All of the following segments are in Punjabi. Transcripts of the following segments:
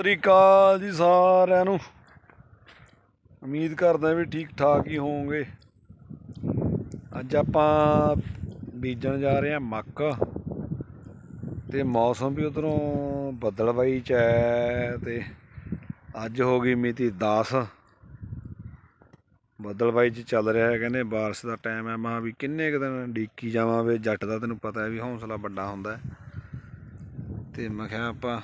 ਸਤਿ ਸ੍ਰੀ ਅਕਾਲ ਜੀ ਸਾਰਿਆਂ ਨੂੰ। ਉਮੀਦ ਕਰਦਾ ਵੀ ਠੀਕ ਠਾਕ ਹੀ ਹੋਵੋਗੇ। ਅੱਜ ਆਪਾਂ ਬੀਜਣ ਜਾ ਰਹੇ ਹਾਂ ਮੱਕ ਤੇ ਮੌਸਮ ਵੀ ਉਧਰੋਂ ਬੱਦਲਵਾਈ ਚ ਹੈ ਤੇ ਅੱਜ ਹੋ ਗਈ ਮਿਤੀ 10 ਬੱਦਲਵਾਈ ਚ ਚੱਲ ਰਿਹਾ ਹੈ, ਕਹਿੰਦੇ ਬਾਰਿਸ਼ ਦਾ ਟਾਈਮ ਹੈ। ਮਾ ਵੀ ਕਿੰਨੇ ਕੁ ਦਿਨ ਡੀਕੀ ਜਾਵਾਂ ਵੇ ਜੱਟ ਦਾ ਤੈਨੂੰ ਪਤਾ ਹੈ ਵੀ ਹੌਸਲਾ ਵੱਡਾ ਹੁੰਦਾ ਹੈ। ਤੇ ਮੈਂ ਕਿਹਾ ਆਪਾਂ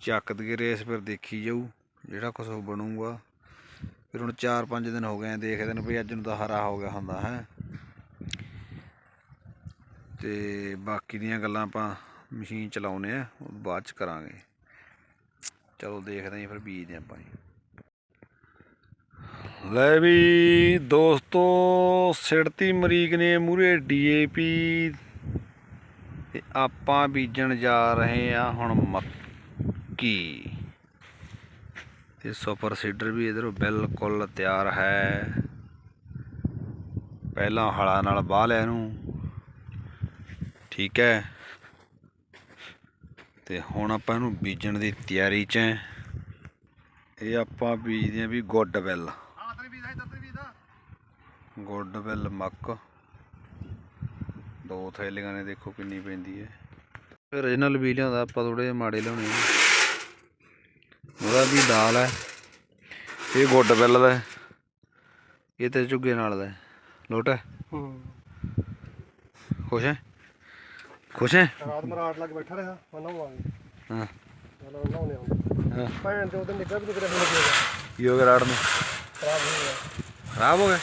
ਚੱਕ ਦਈਏ ਰੇਸ, ਫਿਰ ਦੇਖੀ ਜਾਊ ਜਿਹੜਾ ਕੁਝ ਉਹ ਬਣੂਗਾ। ਫਿਰ ਹੁਣ 4-5 ਦਿਨ ਹੋ ਗਏ ਦੇਖਦੇ ਨੇ ਵੀ ਅੱਜ ਨੂੰ ਤਾਂ ਹਰਾ ਹੋ ਗਿਆ ਹੁੰਦਾ, ਹੈ। ਤੇ ਬਾਕੀ ਦੀਆਂ ਗੱਲਾਂ ਆਪਾਂ ਮਸ਼ੀਨ ਚਲਾਉਨੇ ਆ, ਉਹ ਬਾਅਦ ਚ ਕਰਾਂਗੇ। ਚਲੋ ਦੇਖਦੇ ਹਾਂ ਫਿਰ ਬੀਜਦੇ ਆਪਾਂ ਜੀ। ਲੈ ਵੀ ਦੋਸਤੋ, ਸਿੜਤੀ ਮਰੀਕ ਨੇ ਮੂਰੇ ਡੀਏਪੀ ਤੇ ਆਪਾਂ ਬੀਜਣ ਜਾ ਰਹੇ ਆ ਹੁਣ ਮੱਕੀ ਤੇ ਸੁਪਰ ਸੀਡਰ ਵੀ ਇਧਰੋਂ ਬਿਲਕੁਲ ਤਿਆਰ ਹੈ। ਪਹਿਲਾਂ ਹਲਾ ਨਾਲ ਬਾਹ ਲਿਆ ਇਹਨੂੰ। ਠੀਕ ਹੈ। ਤੇ ਹੁਣ ਆਪਾਂ ਇਹਨੂੰ ਬੀਜਣ ਦੀ ਤਿਆਰੀ 'ਚ ਹੈ। ਇਹ ਆਪਾਂ ਬੀਜਦੇ ਆ ਵੀ ਗੁੱਡ ਬਿੱਲ। ਗੁੱਡ ਬਿੱਲ ਮੱਕ। ਦੋ ਥੈਲੀਆਂ ਨੇ ਦੇਖੋ ਕਿੰਨੀ ਪੈਂਦੀ ਹੈ। ਫਿਰ origignal ਵੀ ਲਿਆਉਂਦਾ ਆਪਾਂ ਥੋੜੇ ਜਿਹੇ ਮਾੜੇ ਲਿਆਉਣੇ ਉਹਦਾ ਵੀ ਦਾਲ ਹੈ। ਇਹ ਗੁੱਡ ਬਿੱਲ ਦਾ। ਇਹ ਤੇ ਝੁੱਗੇ ਨਾਲ ਦਾ। ਲੋਟ ਹੈ। ਖੁਸ਼ ਹੈ? ਖੁਸ਼ ਹੈ? ਰਾਤ ਮਰਾਟ ਲੱਗ ਬੈਠਾ ਰਿਹਾ। ਮੈਂ ਨਹਾਵਾਂਗੇ ਹਾਂ। ਚਲੋ ਨਹਾਉਣੇ ਆਉਂਦੇ ਹਾਂ। ਭੈਣ ਤੇ ਉਹਦੇ ਨਿੱਕਾ ਵੀ ਨਿਕਲਿਆ ਹੋਣਾ ਚਾਹੀਦਾ ਕੀ ਹੋ ਗਿਆ ਰਾੜ ਨੂੰ। ਖਰਾਬ ਹੋ ਗਿਆ। ਖਰਾਬ ਹੋ ਗਿਆ?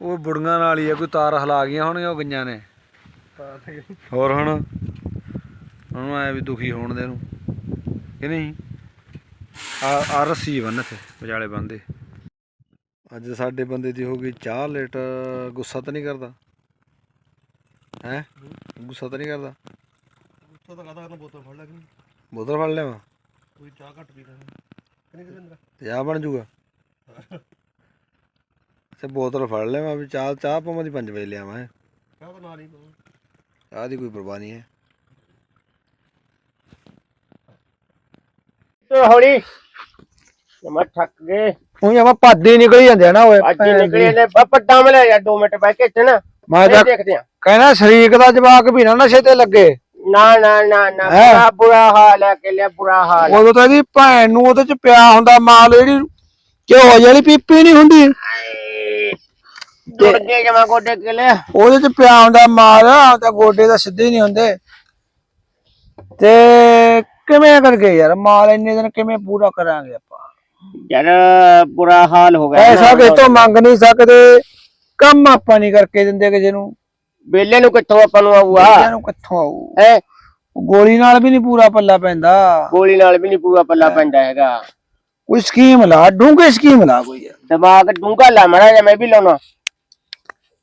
ਉਹ ਬੁੜੀਆਂ ਨਾਲ ਹੀ ਆ ਕੋਈ ਤਾਰ ਹਲਾ ਗਈਆਂ ਹੋਣਗੀਆਂ ਉਹ ਗਈਆਂ ਨੇ। ਹੋਰ ਹੁਣ? ਉਹਨੂੰ ਆਇਆ ਵੀ ਦੁਖੀ ਹੋਣ ਦੇ ਨੂੰ। ਕਿ ਨਹੀਂ? ਆ ਆ ਰੱਸੀ ਬੰਨ ਤੇ ਵਿਚਾਲੇ ਬੰਦੇ ਅੱਜ ਸਾਡੇ ਬੰਦੇ ਦੀ ਹੋ ਗਈ ਚਾਹ ਲੇਟ ਗੁੱਸਾ ਤਾਂ ਨਹੀਂ ਕਰਦਾ? ਹੈ? ਗੁੱਸਾ ਤਾਂ ਨਹੀਂ ਕਰਦਾ? ਉੱਥੋਂ ਤਾਂ ਕਹਦਾ ਕਰਨਾ ਬੋਤਲ ਫੜ ਲੈ ਕਿ ਬੋਤਲ ਫੜ ਲਿਆਵਾਂ? ਕੋਈ ਚਾਹ ਘੱਟ ਪੀ ਲੈਣਾ ਕਿੰਨੀ ਕਿੰਨੀ ਤੇ ਆ ਬਣ ਜੂਗਾ? ਤੇ ਬੋਤਲ ਫੜ ਲਿਆਵਾਂ ਵੀ ਚਾਹ ਚਾਹ ਪਾਵਾਂ ਦੀ 5 ਵਜੇ ਲਿਆਵਾਂ ਹੈਂ। ਚਾਹ ਤਾਂ ਨਾਲ ਹੀ ਪਾਓ ਚਾਹ ਦੀ ਕੋਈ ਪਰਵਾਹ ਨਹੀਂ ਹੈ। ਹੌਲੀ। ਮੈਂ ਥੱਕ ਗਏ। ਉਹ ਆਪਾਂ ਪਾਦੇ ਨਿਕਲ ਜਾਂਦੇ ਆ ਨਾ ਓਏ ਅੱਜ ਨਿਕਲੇ ਨੇ ਬਾਪਾ ਡਾਮ ਲੈ ਯਾਰ 2 ਮਿੰਟ ਬੈ ਕੇ ਇੱਥੇ ਨਾ। ਮੈਂ ਦੇਖਦੇ ਆ। ਕਹਿੰਦਾ ਸ਼ਰੀਕ ਦਾ ਜਵਾਕ ਵੀ ਨਾ ਨਸ਼ੇ ਤੇ ਲੱਗੇ। ਨਾ ਨਾ ਨਾ ਨਾ। ਹੈਂ? ਬੁਰਾ ਬੁਰਾ ਹਾਲ ਹੈ ਕਿ ਲਿਆ ਬੁਰਾ ਹਾਲ ਹੈ। ਉਦੋਂ ਤਾਂ ਇਹਦੀ ਭੈਣ ਨੂੰ ਉਹਦੇ ਚ ਪਿਆ ਹੁੰਦਾ ਮਾਲ ਜਿਹੜੀ ਘਿਓ ਵਾਲੀ ਪੀਪੀ ਨਹੀਂ ਹੁੰਦੀ? ਜੁੜ ਗਏ ਜਮਾ ਗੋਡੇ ਕੇ ਲਿਆ ਉਹਦੇ ਚ ਪਿਆ ਹੁੰਦਾ ਮਾਲ ਤਾਂ ਗੋਡੇ ਦਾ ਸਿੱਧੇ ਨਹੀਂ ਹੁੰਦੇ। ਤੇ ਕਿਵੇਂ ਕਰਕੇ ਯਾਰ? ਮਾਲ ਇੰਨੇ ਦਿਨ ਕਿਵੇਂ ਪੂਰਾ ਕਰਾਂਗੇ ਆਪਾਂ? ਯਾਰ ਬੁਰਾ ਹਾਲ ਹੋ ਗਿਆ। ਐਸਾ ਕਿ ਤੋਂ ਮੰਗ ਨਹੀਂ ਸਕਦੇ? ਕੰਮ ਆਪਾਂ ਨਹੀਂ ਕਰਕੇ ਦਿੰਦੇ ਕਿਸੇ ਨੂੰ। ਬੇਲੇ ਨੂੰ ਕਿੱਥੋਂ ਆਪਾਂ ਨੂੰ ਆਊਗਾ? ਇਹਨਾਂ ਨੂੰ ਕਿੱਥੋਂ ਆਊ? ਹੈ? ਗੋਲੀ ਨਾਲ ਵੀ ਨਹੀਂ ਪੂਰਾ ਪੱਲਾ ਪੈਂਦਾ। ਗੋਲੀ ਨਾਲ ਵੀ ਨਹੀਂ ਪੂਰਾ ਪੱਲਾ ਪੈਂਦਾ ਹੈਗਾ। ਕੋਈ ਸਕੀਮ ਲਾ ਡੂੰਘੇ ਸਕੀਮ ਲਾ ਕੋਈ ਯਾਰ। ਦਿਮਾਗ ਡੂੰਗਾ ਲਾ ਮੜਾ ਜਾਂ ਮੈਂ ਵੀ ਲਾਉਣਾ।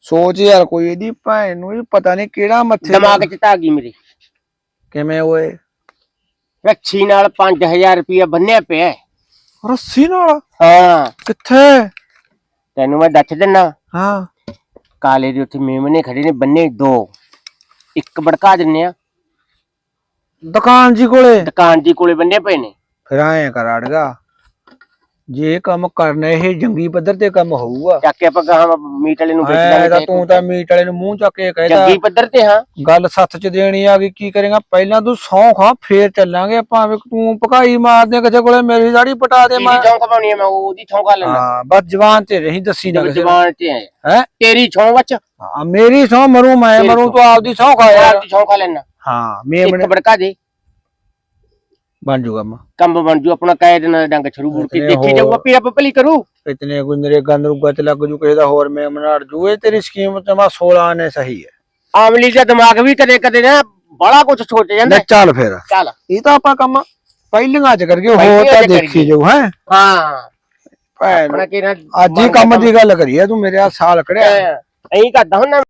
ਸੋਚ ਯਾਰ ਕੋਈ ਇਹਦੀ ਭੈਣ ਨੂੰ ਵੀ ਪਤਾ ਨਹੀਂ ਕਿਹੜਾ ਮੱਥੇ ਦਿਮਾਗ 'ਚ ਤਾਂ ਗਈ ਮੇਰੇ। ਕਿਵੇਂ ਓਏ? ਰੱਛੀ ਨਾਲ 5000 ਰੁਪਇਆ ਬੰਨਿਆ ਪਿਆ ਹੈ। ਰੱਸੀ ਨਾਲ? ਹਾਂ। ਕਿੱਥੇ? ਤੈਨੂੰ ਮੈਂ ਦੱਸ ਦਿੰਨਾ। ਹਾਂ। ਕਾਲੇ ਦੇ ਉੱਥੇ ਮੇਮਨੇ ਖੜੇ ਨੇ ਬੰਨੇ ਦੋ। ਇੱਕ ਭੜਕਾ ਦਿੰਨੇ ਆ। ਦੁਕਾਨ ਜੀ ਕੋਲੇ? ਦੁਕਾਨ ਜੀ ਕੋਲੇ ਬੰਨੇ ਪਏ ਨੇ। ਫਿਰ ਆਏ ਕਰ ਅੜਗਾ। ਜੇ ਕੰਮ ਕਰਨਾ ਇਹ ਜੰਗੀ ਪੱਧਰ ਤੇ ਕੰਮ ਹੋਊਗਾ। ਚੱਕ ਕੇ ਆਪਾਂ ਗਾਹਾਂ ਮੀਟ ਵਾਲੇ ਨੂੰ ਵੇਚ ਐ ਤਾਂ ਤੂੰ ਤਾਂ ਮੀਟ ਵਾਲੇ ਨੂੰ ਮੂੰਹ ਚੱਕ ਕੇ ਕਹਿਦਾ ਜੰਗੀ ਪੱਧਰ ਤੇ ਹਾਂ। ਗੱਲ ਸੱਥ ਚ ਦੇਣੀ ਆ ਗਈ ਕੀ ਕਰੇਗਾ ਪਹਿਲਾਂ ਤੂੰ ਸੌਂ ਖਾ ਫੇਰ ਚੱਲਾਂਗੇ ਭਾਵੇਂ ਤੂੰ ਭਕਾਈ ਮਾਰ ਦੇ ਕਿਸੇ ਕੋਲੇ ਮੇਰੀ ਦਾੜੀ ਪਟਾ ਦੇ ਮੈਂ ਛੌਂਕ ਪਾਉਣੀ ਹੈ ਮੈਂ ਉਹਦੀ ਛੌਂਕ ਆ ਲੈਣਾ ਹਾਂ ਬਸ ਜਵਾਨ ਤੇ ਰਹੀ ਦੱਸੀ ਨਾ ਜਵਾਨ ਤੇ ਹੈ। ਹੈ? ਤੇਰੀ ਛੌਂਕ ਵਿੱਚ? ਹਾਂ ਮੇਰੀ ਸੌ ਮਰੂ ਮੈਂ ਮਰੂ। ਤੂੰ ਆਪਦੀ ਸੌ ਖਾ ਯਾਰ। ਆਪਦੀ ਛੌਂਕ ਆ ਲੈਣਾ ਹਾਂ ਇੱਕ ਭੜਕਾ ਦੇ। ਬਣ ਜੂਗਾ ਮਾ। ਕੰਮ ਬਣ ਜੂ ਆਪਣਾ ਕਾਇਦ ਨਾਲ ਡੰਗ ਛਰੂ ਬੁੜ ਕੇ ਇਤਨੇ ਦੇਖੀ ਹੋਰ। ਜਾਊਗਾ ਪੀਰਾ ਪਪਲੀ ਕਰੂ। ਇਤਨੇ ਕੋਈ ਨਰੇਗਾ ਨਰੂਗਾ ਤੇ ਲੱਗ ਜੂ ਕਿਸੇ ਦਾ ਹੋਰ ਮੇਮਣਾ ਅੜ ਜੂ ਇਹ ਤੇਰੀ ਸਕੀਮ ਤੇ ਮਾ 16 ਨੇ ਸਹੀ ਹੈ। ਆਮਲੀ ਦਾ ਦਿਮਾਗ ਵੀ ਕਦੇ ਕਦੇ ਨਾ ਬੜਾ ਕੁਝ ਸੋਚ ਜਾਂਦਾ ਲੈ ਚੱਲ ਫੇਰ। ਚੱਲ। ਇਹ ਤਾਂ ਆਪਾਂ ਕੰਮ ਪਹਿਲੀਆਂ ਚ ਕਰਕੇ ਹੋਰ ਪਹਿਲੀਆਂ ਤਾਂ ਚ ਦੇਖੀ ਕਰੀਏ। ਜਾਊ ਹੈ। ਹਾਂ। ਭੈਣ ਆਪਣਾ ਅੱਜ ਹੀ ਕੰਮ ਦੀ ਗੱਲ ਕਰੀਏ ਤੂੰ ਮੇਰੇ ਆ ਸਾਲ ਕੜਿਆ ਐਂ ਕਰਦਾ ਹੁਣ